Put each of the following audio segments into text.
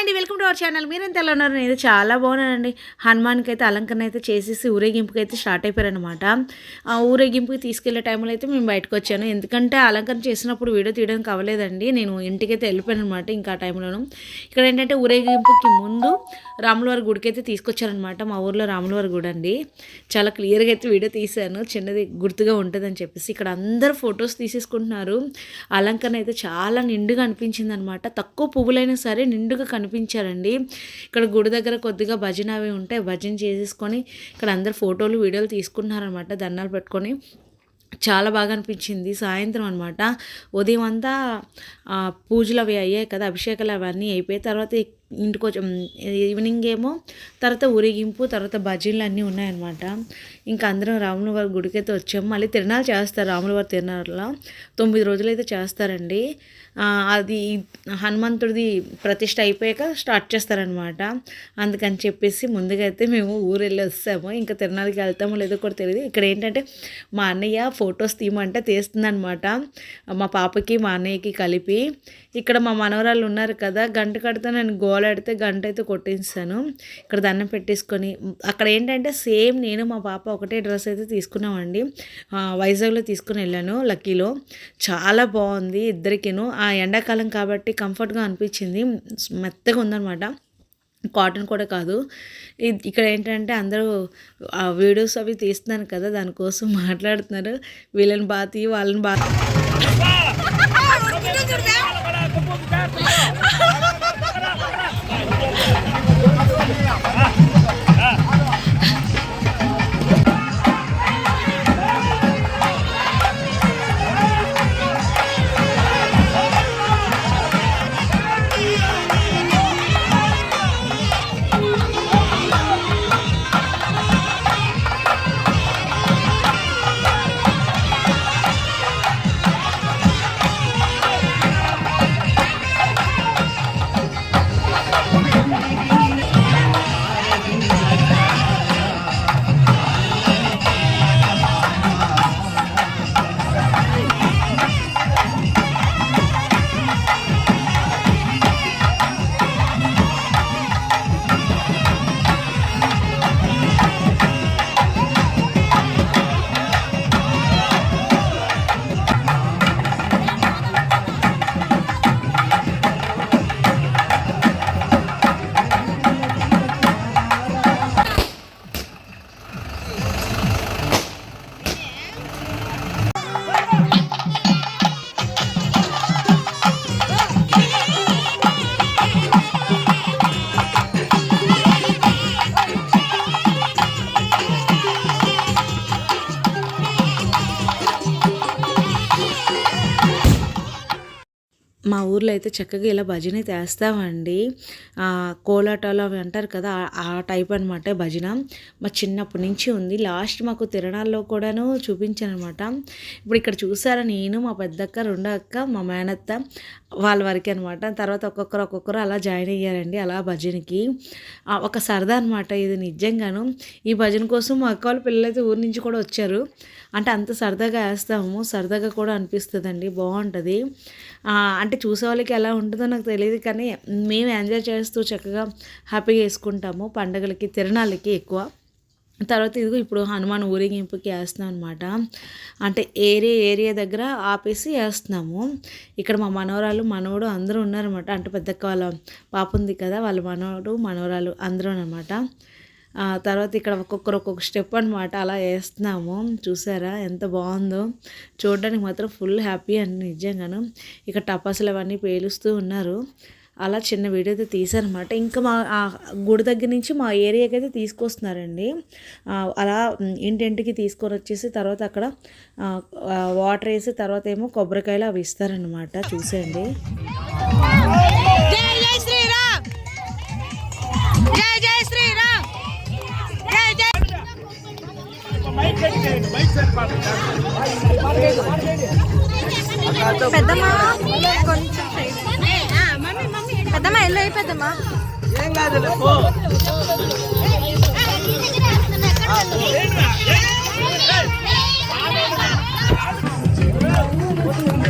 అండి welcome to our channel. మీరెంత ఎలా ఉన్నారు? నేను చాలా బాగున్నానండి. హనుమాన్కి అయితే అలంకరణ అయితే చేసేసి ఊరేగింపుకి అయితే స్టార్ట్ అయిపోయారనమాట ఆ ఊరేగింపుకి తీసుకెళ్ళే టైంలో అయితే మేము బయటకు వచ్చాను ఎందుకంటే అలంకరణ చేసినప్పుడు వీడియో తీయడానికి అవ్వలేదండి. నేను ఇంటికైతే వెళ్ళిపోయాను అనమాట ఇంకా ఆ టైంలోను. ఇక్కడ ఏంటంటే ఊరేగింపుకి ముందు రాములవారి గుడికి అయితే తీసుకొచ్చారనమాట మా ఊర్లో రాములవారి గుడి అండి. చాలా క్లియర్గా అయితే వీడియో తీశాను. చిన్నది గుర్తుగా ఉంటుందని చెప్పేసి ఇక్కడ అందరూ ఫొటోస్ తీసేసుకుంటున్నారు. అలంకరణ అయితే చాలా నిండుగా అనిపించింది అనమాట తక్కువ పువ్వులైనా సరే నిండుగా కనిపి కనిపించారండి. ఇక్కడ గుడి దగ్గర కొద్దిగా భజన అవి ఉంటే భజన చేసేసుకొని ఇక్కడ అందరు ఫోటోలు వీడియోలు తీసుకుంటున్నారనమాట దండాలు పెట్టుకొని. చాలా బాగా అనిపించింది. సాయంత్రం అనమాట ఉదయం అంతా పూజలు అవి అయ్యాయి కదా అభిషేకాలు అవన్నీ అయిపోయిన తర్వాత ఇంటికి ఈవినింగ్ ఏమో తర్వాత ఊరేగింపు తర్వాత భజనలు అన్నీ ఉన్నాయన్నమాట. ఇంకా అందరం రాముల వారి గుడికి అయితే వచ్చాము మళ్ళీ తిరణాలు చేస్తారు రాముల వారి తిరణాలలో తొమ్మిది రోజులు అయితే చేస్తారండి అది హనుమంతుడిది ప్రతిష్ట అయిపోయాక స్టార్ట్ చేస్తారనమాట అందుకని చెప్పేసి ముందుగా అయితే మేము ఊరు వెళ్ళి వస్తాము. ఇంకా తిరణాలకి వెళ్తామో లేదో కూడా తెలియదు ఇక్కడ ఏంటంటే మా అన్నయ్య ఫొటోస్ తీయమంటే తీస్తుందనమాట మా పాపకి మా అన్నయ్యకి కలిపి. ఇక్కడ మా మనవరాలు ఉన్నారు కదా గంట కడితే నేను గోలాడితే గంట అయితే కొట్టిస్తాను ఇక్కడ దండం పెట్టేసుకొని అక్కడ ఏంటంటే సేమ్ నేను మా పాప ఒకటే డ్రెస్ అయితే తీసుకున్నామండి వైజాగ్లో తీసుకుని వెళ్ళాను లక్కీలో చాలా బాగుంది ఇద్దరికిను ఆ ఎండాకాలం కాబట్టి కంఫర్ట్గా అనిపించింది మెత్తగా ఉందనమాట కాటన్ కూడా కాదు ఇక్కడ ఏంటంటే అందరూ వీడియోస్ అవి తీస్తున్నాను కదా దానికోసం మాట్లాడుతున్నారు వీళ్ళని బాగా తీ వాళ్ళని బాగా 何? మా ఊర్లో అయితే చక్కగా ఇలా భజన చేస్తామండి. కోలాటాలు అవి అంటారు కదా ఆ- టైప్ అనమాట భజన. మా చిన్నప్పటి నుంచి ఉంది. లాస్ట్ మాకు తిరణాల్లో కూడాను చూపించాను అనమాట ఇప్పుడు ఇక్కడ చూసారా నేను మా పెద్దక్క రెండో అక్క మా మేనత్త వాళ్ళ వరకే అనమాట తర్వాత ఒక్కొక్కరు ఒక్కొక్కరు అలా జాయిన్ అయ్యారండి అలా భజనకి. ఒక సరదా అనమాట ఇది నిజంగాను. ఈ భజన కోసం మా అక్క వాళ్ళ పిల్లలైతే ఊరి నుంచి కూడా వచ్చారు. అంటే అంత సరదాగా వేస్తాము. సరదాగా కూడా అనిపిస్తుందండి. బాగుంటుంది. అంటే చూసే వాళ్ళకి ఎలా ఉంటుందో నాకు తెలియదు కానీ మేము ఎంజాయ్ చేస్తూ చక్కగా హ్యాపీగా వేసుకుంటాము పండగలకి తిరణాలకి ఎక్కువ. తర్వాత ఇదిగో ఇప్పుడు హనుమాన్ ఊరేగింపుకి వేస్తున్నాం అనమాట అంటే ఏరియా ఏరియా దగ్గర ఆపేసి వేస్తున్నాము. ఇక్కడ మా మనవరాలు మనవడు అందరూ ఉన్నారనమాట అంటే పెద్దక్క వాళ్ళ పాప ఉంది కదా వాళ్ళ మనవడు మనవరాలు అందరూ అనమాట తర్వాత ఇక్కడ ఒక్కొక్కరు ఒక్కొక్క స్టెప్ అనమాట అలా వేస్తున్నాము. చూసారా? ఎంత బాగుందో. చూడడానికి మాత్రం ఫుల్ హ్యాపీ అండి నిజంగాను. ఇక టపాసులు అవన్నీ పేలుస్తూ ఉన్నారు. అలా చిన్న వీడియో అయితే తీసారనమాట ఇంకా మా ఆ గుడి దగ్గర నుంచి మా ఏరియాకి అయితే తీసుకొస్తున్నారండి. అలా ఇంటింటికి తీసుకొని వచ్చేసి తర్వాత అక్కడ వాటర్ వేసి తర్వాత ఏమో కొబ్బరికాయలు అవి ఇస్తారనమాట చూసేయండి. పెద్దమ్మా కొంచెం పెద్దమ్మా ఎల్లు అయి పెద్దమ్మా గుద్దినాడు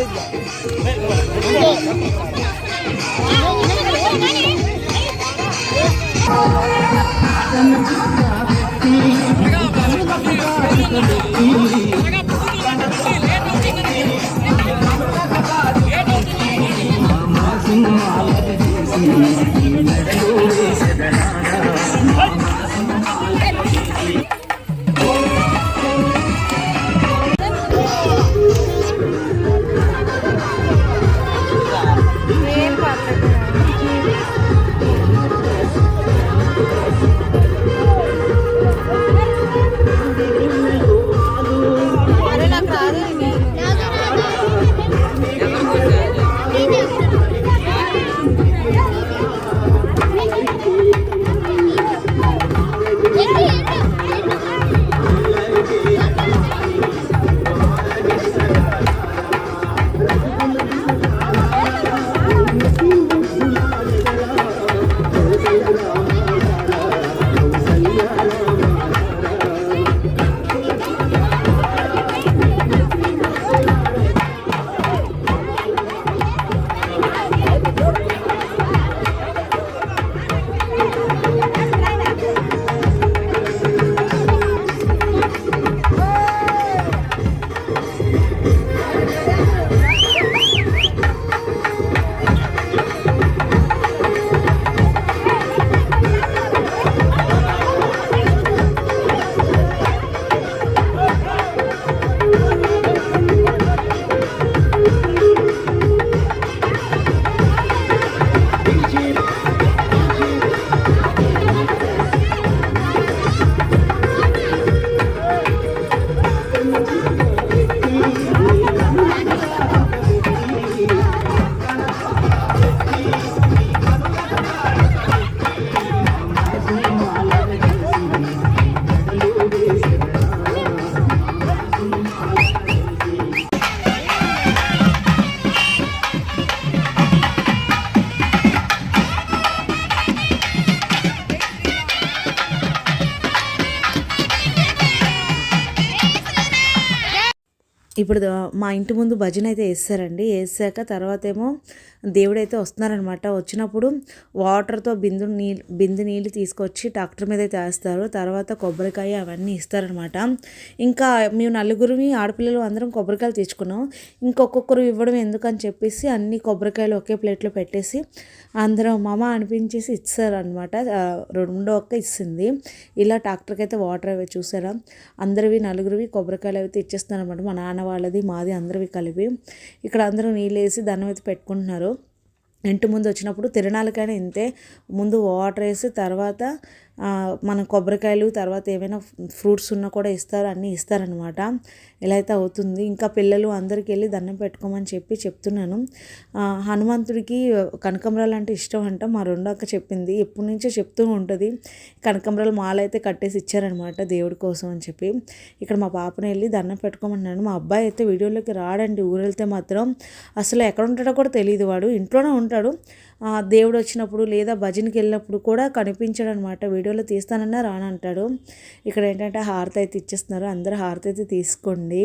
నీ లేచేది ఇప్పుడు మా ఇంటి ముందు భజన అయితే వేస్తారండి. వేసాక తర్వాత ఏమో దేవుడైతే వస్తున్నారనమాట వచ్చినప్పుడు వాటర్తో బిందు నీళ్ళు బిందు నీళ్ళు తీసుకొచ్చి ట్రాక్టర్ మీద అయితే వేస్తారు తర్వాత కొబ్బరికాయ అవన్నీ ఇస్తారనమాట ఇంకా మేము నలుగురివి ఆడపిల్లలు అందరం కొబ్బరికాయలు తెచ్చుకున్నాం. ఇంకొక్కొక్కరు ఇవ్వడం ఎందుకని చెప్పేసి అన్ని కొబ్బరికాయలు ఒకే ప్లేట్లో పెట్టేసి అందరం మామ అనిపించేసి ఇచ్చారనమాట రెండో ఒక్క ఇస్తుంది ఇలా ట్రాక్టర్కి అయితే వాటర్ అవి చూసారా? అందరివి నలుగురివి కొబ్బరికాయలు అయితే ఇచ్చేస్తున్నారు అనమాట మా నాన్న వాళ్ళది మాది అందరివి కలిపి. ఇక్కడ అందరూ నీళ్ళు వేసి దాన్ని అయితే పెట్టుకుంటున్నారు. ఇంటి ముందు వచ్చినప్పుడు తిరణాలకైనా ఇంతే. ముందు వాటర్ వేసి తర్వాత మనం కొబ్బరికాయలు తర్వాత ఏమైనా ఫ్రూట్స్ ఉన్నా కూడా ఇస్తారు అన్నీ ఇస్తారనమాట. ఇలా అయితే అవుతుంది. ఇంకా పిల్లలు అందరికి వెళ్ళి దండం పెట్టుకోమని చెప్పి చెప్తున్నాను. హనుమంతుడికి కనకంబరాలు అంటే ఇష్టం అంట. మా రెండో అక్క చెప్పింది. ఎప్పటి నుంచో చెప్తూ ఉంటుంది. కనకంబరాలు మాల అయితే కట్టేసి ఇచ్చారనమాట దేవుడి కోసం అని చెప్పి. ఇక్కడ మా పాపని వెళ్ళి దండం పెట్టుకోమన్నాను. మా అబ్బాయి అయితే వీడియోలోకి రాడండి. ఊరు వెళ్తే మాత్రం అసలు ఎక్కడ ఉంటాడో కూడా తెలియదు వాడు. ఇంట్లోనే ఉంటాడు. దేవుడు వచ్చినప్పుడు లేదా భజనకి వెళ్ళినప్పుడు కూడా కనిపించాడు అనమాట వీడియోలో తీస్తానన్నా రానంటాడు. ఇక్కడ ఏంటంటే హారతి అయితే ఇచ్చేస్తున్నారు. అందరూ హారతి అయితే తీసుకోండి.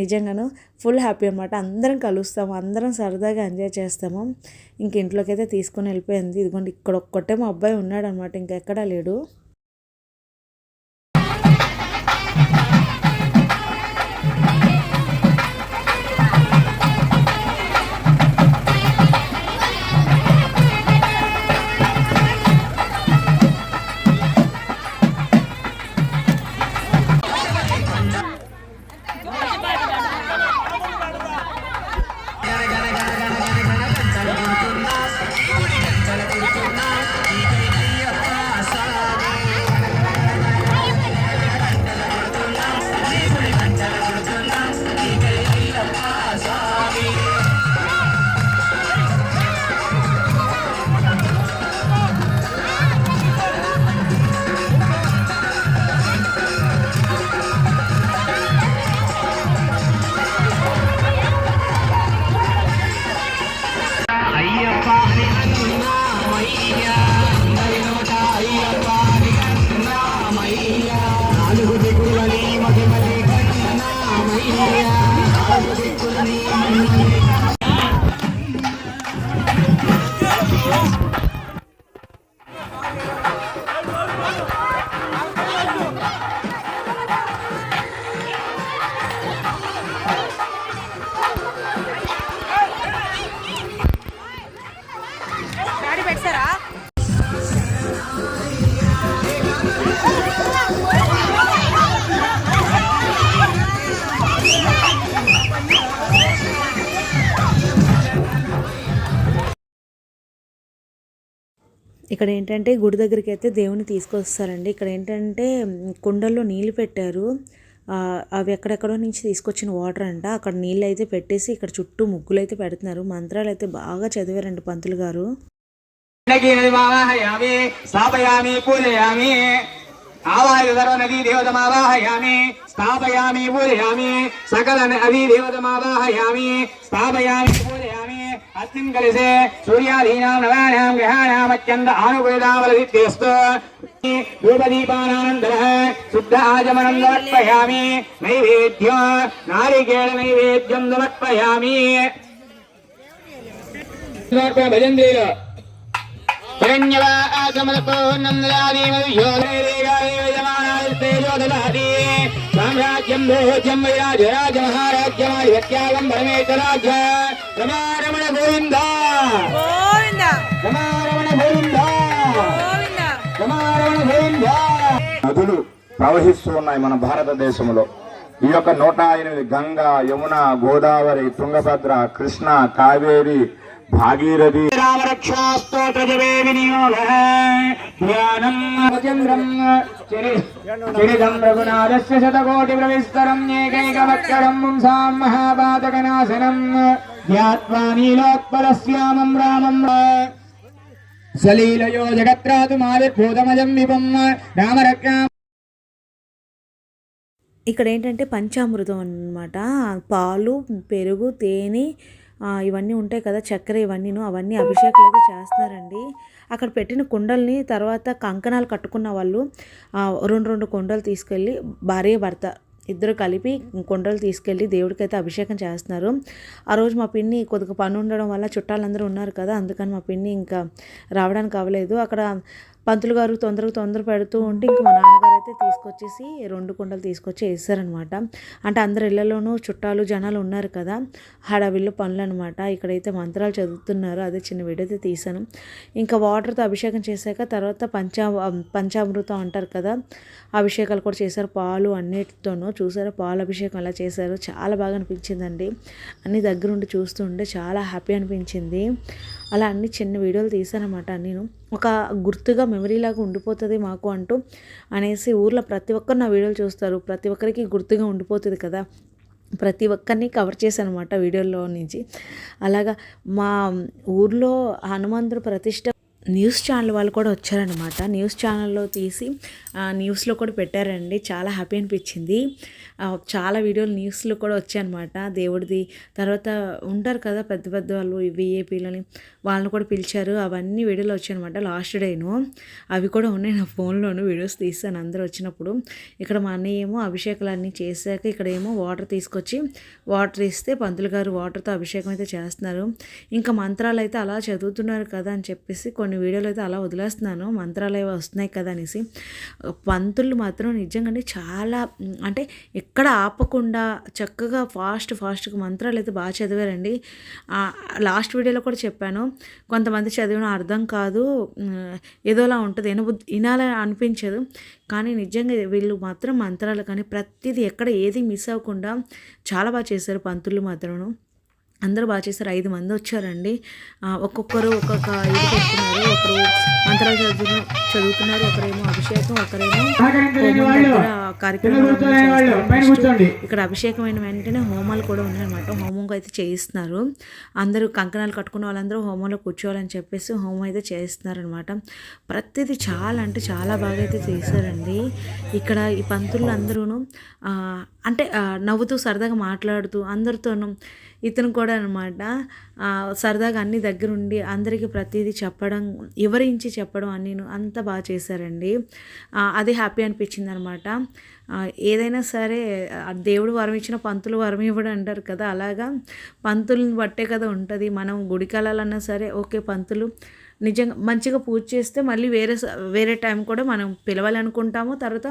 నిజంగాను ఫుల్ హ్యాపీ అనమాట అందరం కలుస్తాము. అందరం సరదాగా ఎంజాయ్ చేస్తాము. ఇంక ఇంట్లోకి అయితే తీసుకొని వెళ్ళిపోయింది. ఇదిగోండి ఇక్కడ ఒక్కటే మా అబ్బాయి ఉన్నాడు అనమాట ఇంకెక్కడా లేడు. ఇక్కడ ఏంటంటే గుడి దగ్గరికి అయితే దేవుని తీసుకొస్తారండి. ఇక్కడ ఏంటంటే కుండల్లో నీళ్ళు పెట్టారు. అవి ఎక్కడెక్కడో నుంచి తీసుకొచ్చిన వాటర్ అంట. అక్కడ నీళ్ళు అయితే పెట్టేసి ఇక్కడ చుట్టూ ముగ్గులు అయితే పెడుతున్నారు. మంత్రాలు అయితే బాగా చదివారండి పంతులు గారు. नगीर्वावाहयामि स्थापयामि, पूजयामि। आवाह्य नदी देवतमावाहयामि, स्थापयामि, पूजयामि। सकल नदी देवतमावाहयामि, स्थापयामि, पूजयामि। अस्मिन् कलशे सूर्यादीनां नवानां ग्रहाणाम् अत्यन्त आनुकूलतावलसिद्ध्यस्तु धूपदीपानानन्दः शुद्ध आचमनं समर्पयामि। नैवेद्य, नारिकेल नैवेद्यं समर्पयामि। भजन्ते నైవేద్యం సమర్పయామి భజంత్రీలో సామ్రాజ్యం భోజ్యం వైరాజ రాజ మహారాజ్యమాధిపత్యాగం పరమేశ్వరాజ్య రమారమణ గోవింద గోవింద రమారమణ గోవింద గోవింద రమారమణ గోవింద నదులు ప్రవహిస్తూ ఉన్నాయి మన భారతదేశంలో. ఈ యొక్క నూట ఎనిమిది గంగా యమున గోదావరి తుంగభద్ర కృష్ణ కావేరి భాగీరథి చరితం రఘునాథస్య శతకోటి ప్రవిస్తరం ఏకైకవక్షరం పుంసాం మహాపాతకనాశనం ధ్యాత్వా నీలోత్పలశ్యామం రామం సలీలయో జగత్రాతుమావిర్భూతమజం విపం రామరక్షా ఇక్కడ ఏంటంటే పంచామృతం అన్నమాట. పాలు పెరుగు తేనె ఇవన్నీ ఉంటాయి కదా చక్కెర ఇవన్నీను అవన్నీ అభిషేకాలు అయితే చేస్తున్నారండి. అక్కడ పెట్టిన కుండల్ని తర్వాత కంకణాలు కట్టుకున్న వాళ్ళు రెండు రెండు కుండలు తీసుకెళ్ళి భార్య భర్త ఇద్దరు కలిపి కుండలు తీసుకెళ్ళి దేవుడికైతే అభిషేకం చేస్తున్నారు. ఆ రోజు మా పిన్ని కొద్దిగా పని ఉండడం వల్ల చుట్టాలందరూ ఉన్నారు కదా అందుకని మా పిన్ని ఇంకా రావడానికి అవ్వలేదు. అక్కడ పంతులు గారు తొందరగా తొందర పెడుతూ ఉంటే ఇంకా మా నాన్నగారు అయితే తీసుకొచ్చేసి రెండు కుండలు తీసుకొచ్చి వేసారనమాట. అంటే అందరి ఇళ్ళలోనూ చుట్టాలు జనాలు ఉన్నారు కదా హడావిల్లు పనులు అనమాట ఇక్కడైతే మంత్రాలు చదువుతున్నారు అదే చిన్న వీడియో అయితే తీశాను. ఇంకా వాటర్తో అభిషేకం చేశాక తర్వాత పంచా పంచామృతం అంటారు కదా అభిషేకాలు కూడా చేశారు. పాలు అన్నిటితోనూ చూసారా పాలు అభిషేకం అలా చేశారు చాలా బాగా అనిపించిందండి. అన్ని దగ్గరుండి చూస్తుంటే చాలా హ్యాపీ అనిపించింది. అలా అన్ని చిన్న వీడియోలు తీసానమాట నేను. ఒక గుర్తుగా మెమరీలాగా ఉండిపోతుంది మాకు అంటూ అనేసి ఊర్లో ప్రతి ఒక్కరు నా వీడియోలు చూస్తారు. ప్రతి ఒక్కరికి గుర్తుగా ఉండిపోతుంది కదా. ప్రతి ఒక్కరిని కవర్ చేశాను అనమాట వీడియోలో నుంచి. అలాగా మా ఊర్లో హనుమంతుడు ప్రతిష్ట న్యూస్ ఛానల్ వాళ్ళు కూడా వచ్చారనమాట న్యూస్ ఛానల్లో తీసి ఆ, న్యూస్లో కూడా పెట్టారండి. చాలా హ్యాపీ అనిపించింది. చాలా వీడియోలు న్యూస్లో కూడా వచ్చాయన్నమాట. దేవుడిది తర్వాత ఉంటారు కదా పెద్ద పెద్ద వాళ్ళు విఏపీలని వాళ్ళని కూడా పిలిచారు. అవన్నీ వీడియోలు వచ్చాయన్నమాట. లాస్ట్ డేను. అవి కూడా ఉన్నాయి నా ఫోన్లోను. వీడియోస్ తీస్తాను అందరూ వచ్చినప్పుడు. ఇక్కడ మా అన్నయ్య ఏమో అభిషేకాలు అన్నీ చేశాక ఇక్కడ ఏమో వాటర్ తీసుకొచ్చి వాటర్ ఇస్తే పంతులు గారు వాటర్తో అభిషేకం అయితే చేస్తున్నారు. ఇంకా మంత్రాలు అయితే అలా చదువుతున్నారు కదా అని చెప్పేసి కొన్ని కొన్ని వీడియోలు అయితే అలా వదిలేస్తున్నాను. మంత్రాలు అవి వస్తున్నాయి కదా అనేసి. పంతులు మాత్రం నిజంగానే చాలా అంటే ఎక్కడ ఆపకుండా చక్కగా ఫాస్ట్ ఫాస్ట్గా మంత్రాలు అయితే బాగా చదివారండి. లాస్ట్ వీడియోలో కూడా చెప్పాను. కొంతమంది చదివిన అర్థం కాదు. ఏదోలా ఉంటుంది. వినబుద్ధి వినాలని అనిపించదు. కానీ నిజంగా వీళ్ళు మాత్రం మంత్రాలు కానీ ప్రతిదీ ఎక్కడ ఏది మిస్ అవ్వకుండా చాలా బాగా చేశారు పంతులు మాత్రము. అందరూ బాగా చేశారు. ఐదు మంది వచ్చారండి. ఒక్కొక్కరు ఒక్కొక్క ఇది పెట్టుకున్నారు ఒకరు మంత్రాలు చదువు చదువుతున్నారు. ఒకరేమో అభిషేకం ఒకరేమో కార్యక్రమాలు. Next ఇక్కడ అభిషేకమైన వెంటనే హోమాలు కూడా ఉన్నాయన్నమాట. హోమం అయితే చేయిస్తున్నారు. అందరూ కంకణాలు కట్టుకున్న వాళ్ళందరూ హోమంలో కూర్చోవాలని చెప్పేసి హోమం అయితే చేయిస్తున్నారు అనమాట ప్రతిదీ చాలా అంటే చాలా బాగా అయితే చేశారండి. ఇక్కడ ఈ పంతులు అందరూను అంటే నవ్వుతూ సరదాగా మాట్లాడుతూ అందరితోనూ ఇతను కూడా అనమాట సరదాగా అన్ని దగ్గరుండి అందరికీ ప్రతిదీ చెప్పడం వివరించి చెప్పడం అన్నీను అంత బాగా చేశారండి. అది హ్యాపీ అనిపించింది అనమాట ఏదైనా సరే దేవుడు వరం ఇచ్చిన పంతులు వరం ఇవ్వడం అంటారు కదా అలాగా పంతులను బట్టే కదా ఉంటుంది. మనం గుడికి వెళ్ళాలన్నా సరే ఓకే పంతులు నిజంగా మంచిగా పూజ చేస్తే మళ్ళీ వేరే వేరే టైం కూడా మనం పిలవాలనుకుంటాము. తర్వాత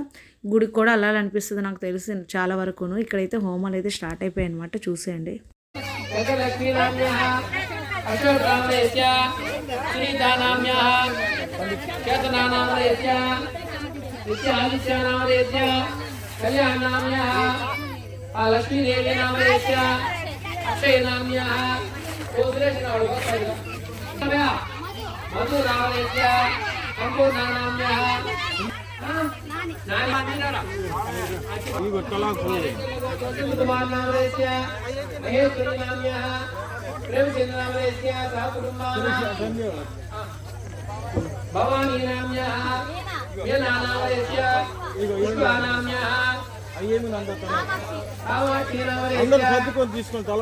గుడికి కూడా అనిపిస్తుంది నాకు తెలిసి చాలా వరకును. ఇక్కడైతే హోమాలు అయితే స్టార్ట్ అయిపోయాయి అనమాట చూసేయండి. గజలక్ష్మీనామ్యः అశోకామరేశ్య శ్రీదానామ్యः కేతనానామరేశ్య నిత్యాదిత్యానామరేశ్య కళ్యాణామ్యः ఆ లక్ష్మీదేవి నామరేశ్య అక్షయనామ్యः గోపురేశ్వరాడు భవానీ నామ్యః అందరు సర్దుకొని తీసుకొని తల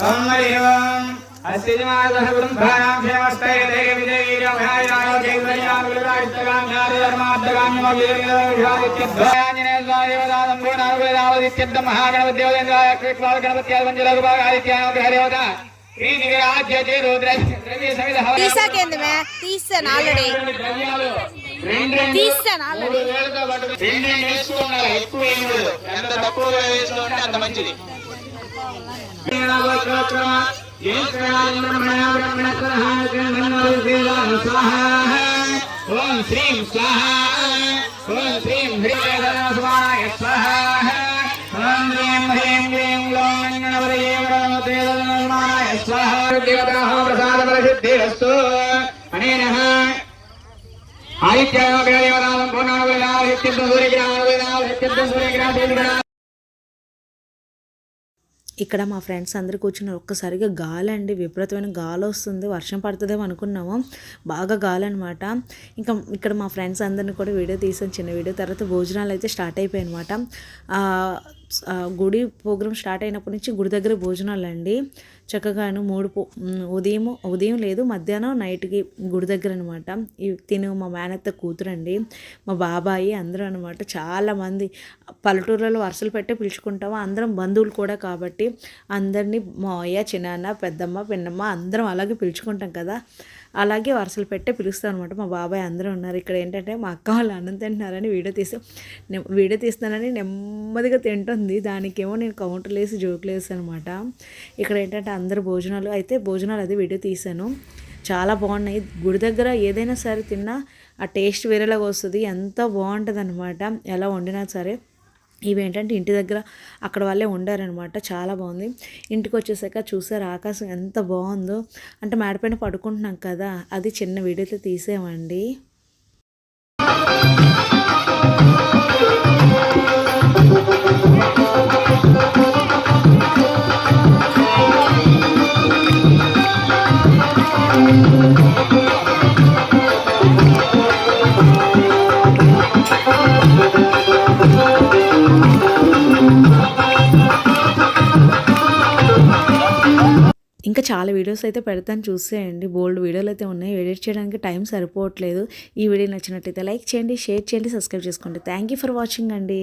ఓం స్వాదేవదానం గుణానుగుణావదిత్యద్దం మహాగణపతిదేవేంద్రాయ తీసాకేంది మే ఆల్రెడీ ఆల్రెడీ ఎక్కువ వేయకూడదు ఎంత తక్కువగా వేసుకుంటే అంత మంచిది. ஓம் ஸ்ரீம் ஸ்வாஹா ஓம் ஸ்ரீம் ஹ்ரீகரஸ்வாய ஸ்வாஹா ஓம் ஹ்ரீம் ஹ்ரீம் ஹ்ரீம் லோம் சூரியகிராம சூரியகிராம ఇక్కడ మా ఫ్రెండ్స్ అందరు కూర్చున్నారు. ఒక్కసారిగా గాలి అండి విపరీతమైన గాలి వస్తుంది. వర్షం పడుతుందేమో అనుకున్నాము. బాగా గాలి అనమాట ఇంకా ఇక్కడ మా ఫ్రెండ్స్ అందరిని కూడా వీడియో తీసాను. చిన్న వీడియో. తర్వాత భోజనాలు అయితే స్టార్ట్ అయిపోయాయి అనమాట గుడి ప్రోగ్రామ్ స్టార్ట్ అయినప్పటి నుంచి గుడి దగ్గర భోజనాలు అండి చక్కగాను మూడు పో ఉదయం ఉదయం లేదు మధ్యాహ్నం నైట్కి గుడి దగ్గర అనమాట తిను మా మేనత్త కూతురండి. మా బాబాయి అందరూ అనమాట చాలామంది పల్లెటూర్లలో వరుసలు పెట్టే పిలుచుకుంటాము అందరం బంధువులు కూడా కాబట్టి అందరినీ మా అయ్య చిన్నాన్న పెద్దమ్మ పిన్నమ్మ అందరం అలాగే పిలుచుకుంటాం కదా. అలాగే వరుసలు పెట్టే పిలుస్తాను అనమాట మా బాబాయ్ అందరూ ఉన్నారు. ఇక్కడ ఏంటంటే మా అక్క వాళ్ళు అన్నం తింటున్నారని వీడియో తీసి వీడియో తీస్తున్నానని నెమ్మదిగా తింటుంది. దానికేమో నేను కౌంటర్లు వేసి జోకులు వేసాను అనమాట ఇక్కడ ఏంటంటే అందరు భోజనాలు అయితే భోజనాలు అది వీడియో తీశాను. చాలా బాగున్నాయి. గుడి దగ్గర ఏదైనా సరే తిన్నా ఆ టేస్ట్ వేరేలాగా వస్తుంది. ఎంత బాగుంటుంది అనమాట ఎలా వండినా సరే. ఇవేంటంటే ఇంటి దగ్గర అక్కడ వాళ్ళే ఉండారనమాట చాలా బాగుంది. ఇంటికి వచ్చేసాక చూసారు ఆకాశం ఎంత బాగుందో. అంటే మేడపైన పడుకుంటున్నాం కదా. అది చిన్న వీడియోతో తీసేమండి ఇంకా చాలా వీడియోస్ అయితే పెడతాను చూసేయండి. బోల్డ్ వీడియోలు అయితే ఉన్నాయి. ఎడిట్ చేయడానికి టైం సరిపోవట్లేదు. ఈ వీడియో నచ్చినట్టయితే లైక్ చేయండి షేర్ చేయండి సబ్స్క్రైబ్ చేసుకోండి. థ్యాంక్ యూ ఫర్ వాచింగ్ అండి.